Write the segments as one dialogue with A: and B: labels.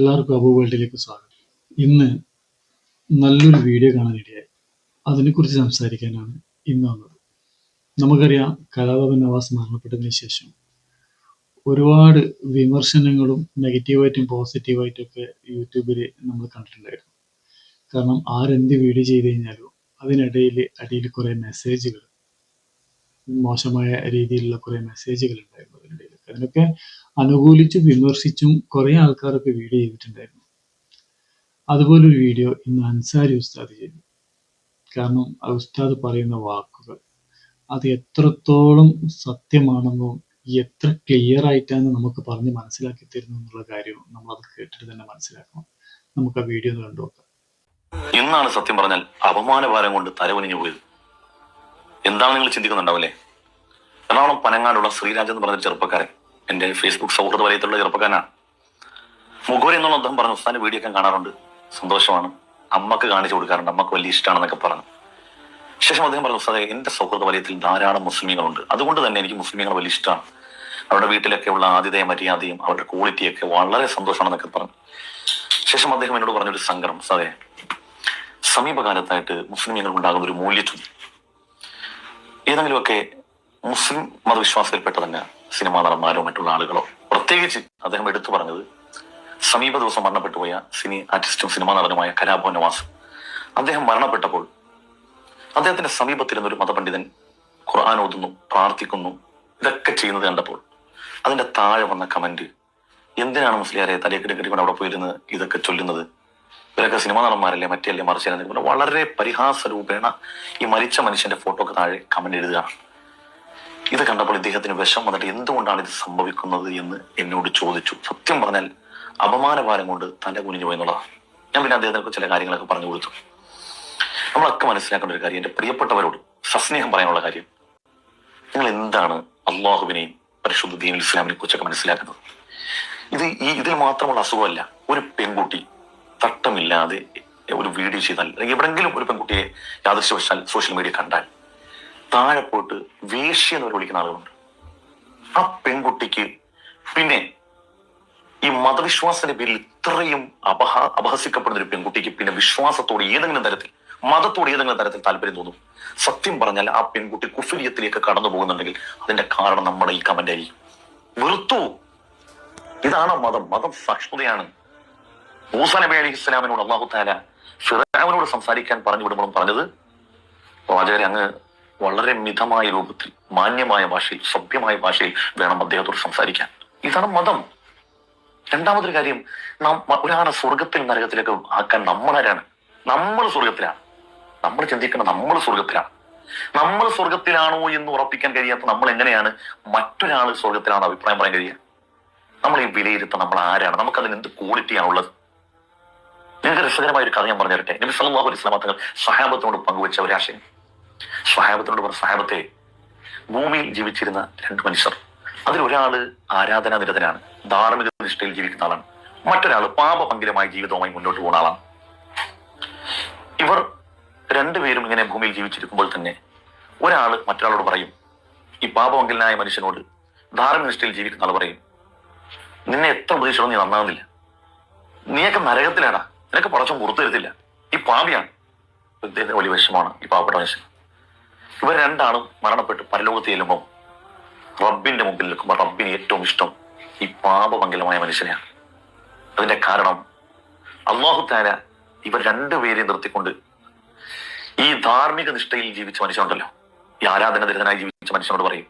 A: എല്ലാവർക്കും അബു വേൾഡിലേക്ക് സ്വാഗതം. ഇന്ന് നല്ലൊരു വീഡിയോ കാണാനിടയായി അതിനെക്കുറിച്ച് സംസാരിക്കാനാണ് ഇന്ന് വന്നത്. നമുക്കറിയാം കലാഭവൻ നവാസ് മരണപ്പെട്ടതിന് ശേഷം ഒരുപാട് വിമർശനങ്ങളും നെഗറ്റീവായിട്ടും പോസിറ്റീവായിട്ടും ഒക്കെ യൂട്യൂബിൽ നമ്മൾ കണ്ടിട്ടുണ്ടായിരുന്നു. കാരണം ആരെന്ത് വീഡിയോ ചെയ്ത് കഴിഞ്ഞാലും അതിനിടയിൽ അടിയിൽ കുറേ മെസ്സേജുകൾ മോശമായ രീതിയിലുള്ള കുറേ മെസ്സേജുകൾ ഉണ്ടായിരുന്നു അതിനിടയിൽ. അതിനൊക്കെ അനുകൂലിച്ചും വിമർശിച്ചും കുറേ ആൾക്കാരൊക്കെ വീഡിയോ ചെയ്തിട്ടുണ്ടായിരുന്നു. അതുപോലൊരു വീഡിയോ ഇന്ന് അൻസാരി ഉസ്താദ് ചെയ്തു. കാരണം ആ ഉസ്താദ് പറയുന്ന വാക്കുകൾ അത് എത്രത്തോളം സത്യമാണെന്നോ എത്ര ക്ലിയർ ആയിട്ടാണ് നമുക്ക് പറഞ്ഞ് മനസ്സിലാക്കി തരുന്നു എന്നുള്ള കാര്യവും നമ്മൾ അത് കേട്ടിട്ട് തന്നെ മനസ്സിലാക്കണം. നമുക്ക് ആ വീഡിയോ ഒന്ന് കണ്ടു നോക്കാം.
B: ഇന്നാണ് സത്യം പറഞ്ഞാൽ അപമാനഭാരം കൊണ്ട് തലവനിഞ്ഞു പോയത്. എന്താണ് നിങ്ങൾ ചിന്തിക്കുന്നുണ്ടാവില്ലേ എറണാകുളം പനങ്ങാടുള്ള ശ്രീരാജ് എന്ന് പറഞ്ഞ ചെറുപ്പക്കാരൻ എന്റെ ഫേസ്ബുക്ക് സൗഹൃദ വലയത്തിലുള്ള ചെറുപ്പക്കാരനാണ്. മുഖവരി എന്നുള്ള അദ്ദേഹം പറഞ്ഞു ഉസ്താന്റെ വീഡിയോ ഒക്കെ കാണാറുണ്ട്. സന്തോഷമാണ്. അമ്മയ്ക്ക് കാണിച്ചു കൊടുക്കാറുണ്ട്. അമ്മയ്ക്ക് വലിയ ഇഷ്ടമാണെന്നൊക്കെ പറഞ്ഞു. ശേഷം അദ്ദേഹം പറഞ്ഞു ഉസ്താദെ എന്റെ സൗഹൃദ വലയത്തിൽ ധാരാളം മുസ്ലിമീങ്ങളുണ്ട് അതുകൊണ്ട് തന്നെ എനിക്ക് മുസ്ലിമീങ്ങൾ വലിയ ഇഷ്ടമാണ് അവരുടെ വീട്ടിലൊക്കെ ഉള്ള ആതിഥേയ മര്യാദയും അവരുടെ ക്വാളിറ്റിയൊക്കെ വളരെ സന്തോഷമാണെന്നൊക്കെ പറഞ്ഞു. ശേഷം അദ്ദേഹം എന്നോട് പറഞ്ഞൊരു സങ്കടം ഉസ്താദെ സമീപകാലത്തായിട്ട് മുസ്ലിമീങ്ങൾ ഉണ്ടാകുന്ന ഒരു മൂല്യച്യുതി ഏതെങ്കിലുമൊക്കെ മുസ്ലിം മതവിശ്വാസത്തിൽപ്പെട്ട തന്നെ സിനിമാ നടന്മാരോ മറ്റുള്ള ആളുകളോ. പ്രത്യേകിച്ച് അദ്ദേഹം എടുത്തു പറഞ്ഞത് സമീപ ദിവസം മരണപ്പെട്ടുപോയ സിനി ആർട്ടിസ്റ്റും സിനിമാ നടനുമായ കലാഭവൻ നവാസ് അദ്ദേഹം മരണപ്പെട്ടപ്പോൾ അദ്ദേഹത്തിന്റെ സമീപത്തിരുന്ന ഒരു മതപണ്ഡിതൻ ഖുർആൻ ഓതുന്നു പ്രാർത്ഥിക്കുന്നു ഇതൊക്കെ ചെയ്യുന്നത് കണ്ടപ്പോൾ അതിന്റെ താഴെ വന്ന കമന്റ് എന്തിനാണ് മുസ്ലിയാരെ തലയൊക്കെ കെട്ടിക്കൊണ്ട് അവിടെ പോയിരുന്ന് ഇതൊക്കെ ചൊല്ലുന്നത്? ഇവരൊക്കെ സിനിമാ നടന്മാരല്ലേ മറ്റല്ലേ മറിച്ചല്ലേ എന്നൊക്കെ വളരെ പരിഹാസ രൂപേണ ഈ മരിച്ച മനുഷ്യന്റെ ഫോട്ടോക്ക് താഴെ കമന്റ് എഴുതുകയാണ്. ഇത് കണ്ടപ്പോൾ ഇദ്ദേഹത്തിന് വിഷം വന്നിട്ട് എന്തുകൊണ്ടാണ് ഇത് സംഭവിക്കുന്നത് എന്ന് എന്നോട് ചോദിച്ചു. സത്യം പറഞ്ഞാൽ അപമാനഭാരം കൊണ്ട് തല കുനിഞ്ഞു പോയി എന്നുള്ളതാണ് ഞാൻ പിന്നെ അദ്ദേഹത്തിന് ചില കാര്യങ്ങളൊക്കെ പറഞ്ഞു കൊടുത്തു. നമ്മളൊക്കെ മനസ്സിലാക്കേണ്ട ഒരു കാര്യം എന്റെ പ്രിയപ്പെട്ടവരോട് സസ്നേഹം പറയാനുള്ള കാര്യം. നിങ്ങൾ എന്താണ് അള്ളാഹുവിനെയും പരിശുദ്ധ ദീൻ ഇസ്ലാമിനെ കുറിച്ചൊക്കെ മനസ്സിലാക്കുന്നത്? ഇത് ഈ ഇതിൽ മാത്രമുള്ള അസുഖമല്ല ഒരു പെൺകുട്ടി തട്ടമില്ലാതെ ഒരു വീഡിയോ ചെയ്താൽ അല്ലെങ്കിൽ എവിടെങ്കിലും ഒരു പെൺകുട്ടിയെ യാദൃശ്യവശാൽ സോഷ്യൽ മീഡിയ കണ്ടാൽ താഴെ പോയിട്ട് വേശ്യ എന്ന് വിളിക്കുന്ന ആളുകളുണ്ട്. ആ പെൺകുട്ടിക്ക് പിന്നെ ഈ മതവിശ്വാസത്തിന്റെ പേരിൽ ഇത്രയും അപഹ അപഹസിക്കപ്പെടുന്ന ഒരു പെൺകുട്ടിക്ക് പിന്നെ വിശ്വാസത്തോട് ഏതെങ്കിലും തരത്തിൽ മതത്തോട് ഏതെങ്കിലും തരത്തിൽ താല്പര്യം തോന്നും? സത്യം പറഞ്ഞാൽ ആ പെൺകുട്ടി കുഫിലിയത്തിലേക്ക് കടന്നു പോകുന്നുണ്ടെങ്കിൽ അതിന്റെ കാരണം നമ്മുടെ ഈ കമന്റ് ആയിരിക്കും. വെറുത്തു ഇതാണ് മതം. മതം സഹിഷ്ണുതയാണ്. മൂസ നബി അലി ഇസ്ലാമിനോട് അള്ളാഹു താല ഫിറാവിനോട് സംസാരിക്കാൻ പറഞ്ഞു വിടുമ്പോഴും പറഞ്ഞത് പ്രവാചകരെ അങ്ങ് വളരെ മിതമായ രൂപത്തിൽ മാന്യമായ ഭാഷയിൽ സഭ്യമായ ഭാഷയിൽ വേണം അദ്ദേഹത്തോട് സംസാരിക്കാൻ. ഇതാണ് മതം. രണ്ടാമതൊരു കാര്യം നാം ഒരാളെ സ്വർഗത്തിൽ നരകത്തിലേക്ക് ആക്കാൻ നമ്മളാരാണ് നമ്മൾ സ്വർഗത്തിലാണ് നമ്മൾ ചിന്തിക്കണം നമ്മൾ സ്വർഗത്തിലാണ് നമ്മൾ സ്വർഗത്തിലാണോ എന്ന് ഉറപ്പിക്കാൻ കഴിയാത്ത നമ്മൾ എങ്ങനെയാണ് മറ്റൊരാൾ സ്വർഗത്തിലാണോ അഭിപ്രായം പറയാൻ കഴിയുക? നമ്മൾ ഈ വിലയിരുത്താൻ നമ്മൾ ആരാണ്? നമുക്ക് അതിന് എന്ത് ക്വാളിറ്റിയാണുള്ളത് നിങ്ങൾക്ക് രസകരമായ ഒരു കഥ ഞാൻ പറഞ്ഞു തരട്ടെ നബി സല്ലാഹു അലൈഹി വസല്ലം തങ്ങൾ സഹാബത്തിനോട് പങ്കുവെച്ച ഒരു ആശയം. സഹാബത്തിനോട് പറഞ്ഞ സഹാബത്തെ ഭൂമിയിൽ ജീവിച്ചിരുന്ന രണ്ട് മനുഷ്യർ അതിലൊരാൾ ആരാധനാ നിരതനാണ് ധാർമ്മിക നിഷ്ഠയിൽ ജീവിക്കുന്ന ആളാണ്. മറ്റൊരാൾ പാപഭംഗിരമായ ജീവിതവുമായി മുന്നോട്ട് പോകുന്ന ആളാണ്. ഇവർ രണ്ടുപേരും ഇങ്ങനെ ഭൂമിയിൽ ജീവിച്ചിരിക്കുമ്പോൾ തന്നെ ഒരാൾ മറ്റൊരാളോട് പറയും ഈ പാപമംഗലനായ മനുഷ്യനോട് ധാർമ്മിക നിഷ്ഠയിൽ ജീവിക്കുന്ന ആൾ പറയും നിന്നെ എത്ര ഉപദേശം നീ നന്നാകുന്നില്ല നീയൊക്കെ നരകത്തിലാടാ. നിനക്ക് പടച്ചം പുറത്തു തരത്തില്ല. ഈ പാപിയാണ്. വലിയ വിഷമാണ് ഈ പാവപ്പെട്ട മനുഷ്യൻ. ഇവർ രണ്ടാളും മരണപ്പെട്ട്. പരലോകത്ത് ചെല്ലുമ്പോൾ റബ്ബിന്റെ മുമ്പിൽ നിൽക്കുമ്പോൾ റബ്ബിന് ഏറ്റവും ഇഷ്ടം ഈ പാപമംഗലമായ മനുഷ്യനെയാണ്. അതിന്റെ കാരണം അള്ളാഹു താര ഇവർ രണ്ടുപേരെയും നിർത്തിക്കൊണ്ട് ഈ ധാർമ്മിക നിഷ്ഠയിൽ ജീവിച്ച മനുഷ്യനുണ്ടല്ലോ. ഈ ആരാധന ദരിതനായി ജീവിച്ച മനുഷ്യനോട് പറയും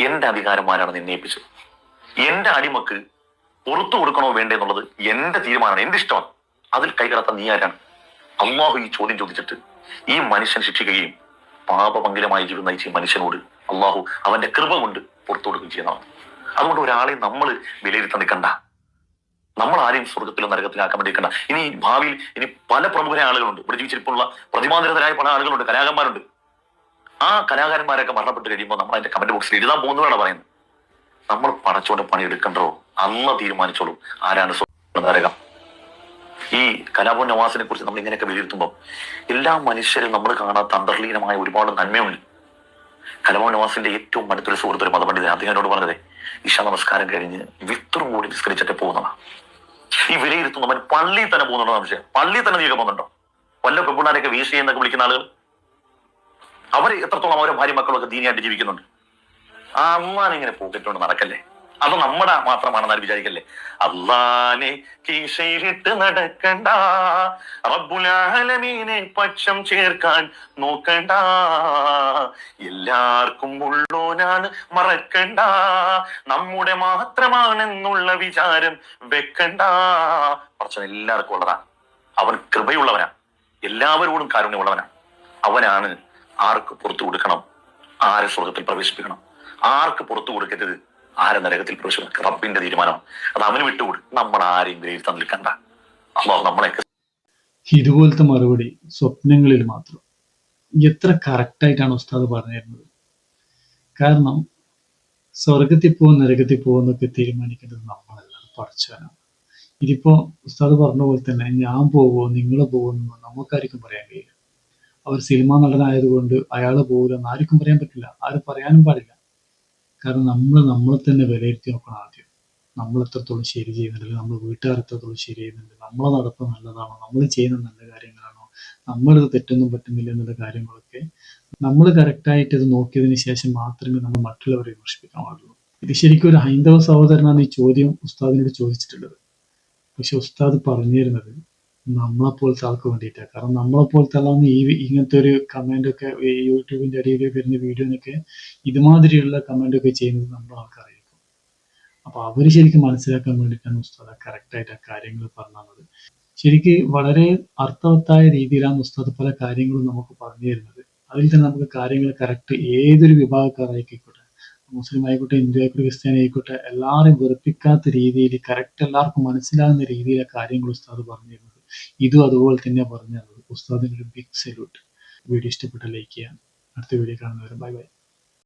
B: എന്റെ അധികാരന്മാരാണ് നിന്നെ ഏൽപ്പിച്ചത്. എന്റെ അടിമക്ക് പുറത്തു കൊടുക്കണോ വേണ്ടേ എന്നുള്ളത് എന്റെ തീരുമാനമാണ് എന്റെ ഇഷ്ടമാണ്. അതിൽ കൈകടത്ത നീ ആരാണ്? അള്ളാഹു ഈ ചോദ്യം ചോദിച്ചിട്ട് ഈ മനുഷ്യൻ ശിക്ഷിക്കുകയും പാപമംഗലമായി ജീവിതം നയിച്ച മനുഷ്യനോട് അള്ളാഹു അവന്റെ കൃപ കൊണ്ട് പുറത്തു കൊടുക്കുകയും ചെയ്യുന്നതാണ് അതുകൊണ്ട് ഒരാളെ നമ്മൾ വിലയിരുത്താൻ നിൽക്കണ്ട. നമ്മൾ ആരെയും സ്വർഗത്തിലും നരകത്തിലാക്കാൻ വേണ്ടി നിൽക്കണ്ട. ഇനി ഭാവിയിൽ ഇനി പല പ്രമുഖരായ ആളുകളുണ്ട്. ഇവിടെ ജീവിച്ചിരിപ്പുള്ള പ്രതിമാനിരതരായ പല ആളുകളുണ്ട് കലാകാരന്മാരുണ്ട്. ആ കലാകാരന്മാരൊക്കെ മരണപ്പെട്ട് കഴിയുമ്പോൾ നമ്മൾ അതിന്റെ കമന്റ് ബോക്സിൽ എഴുതാൻ പോകുന്നതാണ് പറയുന്നത്. നമ്മൾ പടച്ചോണ്ട് പണിയെടുക്കണ്ടോ? അന്ന് തീരുമാനിച്ചോളൂ. ആരാണ് സ്വർഗം നരകം? ഈ കലാഭവൻ നവാസിനെ കുറിച്ച് നമ്മൾ ഇങ്ങനെയൊക്കെ വിലയിരുത്തുമ്പോൾ എല്ലാ മനുഷ്യരും നമ്മൾ കാണാത്ത അന്തർലീനമായ ഒരുപാട് നന്മയുണ്ട്. കലാഭവൻ നവാസിന്റെ ഏറ്റവും അടുത്തൊരു സുഹൃത്ത് ഒരു മതപണ്ഡിതൻ അദ്ദേഹം എന്നോട് പറഞ്ഞത് ഇഷ നമസ്കാരം കഴിഞ്ഞ് വിത്തറും കൂടി നിസ്കരിച്ചിട്ട് പോകുന്നതാണ് ഈ വിലയിരുത്തുന്നവൻ പള്ളി തന്നെ പോകുന്നുണ്ടോ സംശയം. പള്ളി തന്നെ നീക്കം പോകുന്നുണ്ടോ? വല്ല പെൺപിള്ളാരെയൊക്കെ വീശ എന്നൊക്കെ വിളിക്കുന്ന ആളുകൾ? അവർ എത്രത്തോളം അവരെ ഭാര്യ മക്കളൊക്കെ ദീനിയായിട്ട് ജീവിക്കുന്നുണ്ട്? ആ അമ്മാനിങ്ങനെ പോക്കറ്റുകൊണ്ട് നടക്കല്ലേ? അത് നമ്മുടെ മാത്രമാണെന്ന് ആരും വിചാരിക്കല്ലേ? അള്ളാനെ കീശയിലിട്ട് നടക്കണ്ട. റബ്ബുലാലമീനെ പക്ഷം ചേർക്കാൻ നോക്കണ്ട. എല്ലാവർക്കും ഉള്ളോനാണ് മറക്കണ്ട. നമ്മുടെ മാത്രമാണെന്നുള്ള വിചാരം വെക്കണ്ട. പറച്ചൻ എല്ലാവർക്കും ഉള്ളതാ അവൻ കൃപയുള്ളവനാ. എല്ലാവരോടും കാരുണ്യമുള്ളവനാണ് അവനാണ് ആർക്ക് പുറത്തു കൊടുക്കണം? ആരെ സ്വർഗത്തിൽ പ്രവേശിപ്പിക്കണം? ആർക്ക് പുറത്തു കൊടുക്കരുത്? ആരെ നരകത്തിൽ പ്രവേശിക്കും റബ്ബിന്റെ തീരുമാനം. അത് അവന് വിട്ടുകൊടു നമ്മൾ ആരെയും വിലയിരുത്താൻ നിൽക്കണ്ട. അള്ളാഹു നമ്മളെ
A: ഇതുപോലത്തെ മറുപടി സ്വപ്നങ്ങളിൽ മാത്രം. എത്ര കറക്റ്റായിട്ടാണ് ഉസ്താദ് പറഞ്ഞിരുന്നത്. കാരണം സ്വർഗത്തിൽ പോകും നരകത്തിൽ പോകുന്നൊക്കെ തീരുമാനിക്കേണ്ടത് നമ്മളെല്ലാം പഠിച്ചവനാണ് ഇതിപ്പോ ഉസ്താദ് പറഞ്ഞ പോലെ തന്നെ ഞാൻ പോകുമോ നിങ്ങൾ പോകുമെന്നോ നമുക്കാർക്കും പറയാൻ കഴിയില്ല. അവർ സിനിമാ നടനായതുകൊണ്ട് അയാൾ പോകില്ലെന്ന് ആർക്കും പറയാൻ പറ്റില്ല. ആരും പറയാനും പാടില്ല. കാരണം നമ്മൾ നമ്മളെ തന്നെ വിലയിരുത്തി നോക്കണം ആദ്യം. നമ്മൾ എത്രത്തോളം ശരി ചെയ്യുന്നുണ്ട് നമ്മൾ വീട്ടുകാർ എത്രത്തോളം ശരി ചെയ്യുന്നുണ്ട്. നമ്മളെ നടപ്പ് നല്ലതാണോ? നമ്മൾ ചെയ്യുന്ന നല്ല കാര്യങ്ങളാണോ? നമ്മളിത് തെറ്റൊന്നും പറ്റുന്നില്ല എന്നുള്ള കാര്യങ്ങളൊക്കെ നമ്മൾ കറക്റ്റായിട്ട് ഇത് നോക്കിയതിന് ശേഷം മാത്രമേ നമ്മൾ മറ്റുള്ളവരെ വിമർശിപ്പിക്കാൻ പാടുള്ളൂ. ഇത് ശരിക്കും ഒരു ഹൈന്ദവ സഹോദരനാണ് ഈ ചോദ്യം ഉസ്താദിനോട് ചോദിച്ചിട്ടുള്ളത്. പക്ഷെ ഉസ്താദ് പറഞ്ഞിരുന്നത് നമ്മളെ പോലത്തെ ആൾക്ക് വേണ്ടിയിട്ടാണ് കാരണം നമ്മളെ പോലത്തെ ആളാണ് ഈ ഇങ്ങനത്തെ ഒരു കമന്റ് ഒക്കെ യൂട്യൂബിന്റെ അടിയിൽ വരുന്ന വീഡിയോനൊക്കെ ഇതുമാതിരിയുള്ള കമന്റ് ഒക്കെ ചെയ്യുന്നത് നമ്മുടെ ആൾക്കാരായിരിക്കും അപ്പൊ അവർ ശരിക്കും മനസ്സിലാക്കാൻ വേണ്ടിയിട്ടാണ് ഉസ്താദ് കറക്റ്റ് ആയിട്ട് ആ കാര്യങ്ങൾ പറഞ്ഞത് ശരിക്ക് വളരെ അർത്ഥവത്തായ രീതിയിലാണ് ഉസ്താദ് പല കാര്യങ്ങളും നമുക്ക് പറഞ്ഞു തരുന്നത്. അതിൽ തന്നെ നമുക്ക് കാര്യങ്ങൾ കറക്റ്റ് ഏതൊരു വിഭാഗക്കാരായിക്കോട്ടെ മുസ്ലിം ആയിക്കോട്ടെ ഹിന്ദു ആയിക്കോട്ടെ ക്രിസ്ത്യാനി ആയിക്കോട്ടെ എല്ലാവരെയും വെറുപ്പിക്കാത്ത രീതിയിൽ കറക്റ്റ് എല്ലാവർക്കും മനസ്സിലാകുന്ന രീതിയിലെ കാര്യങ്ങൾ ഉസ്താദ് പറഞ്ഞു ഇതും അതുപോലെ തന്നെ പറഞ്ഞു തന്നത് ഉസ്താദിന് ഒരു ബിഗ് സല്യൂട്ട് വീഡിയോ ഇഷ്ടപ്പെട്ട ലൈക്ക് ചെയ്യാം അടുത്ത വീഡിയോ കാണുന്നവരെ ബൈ ബൈ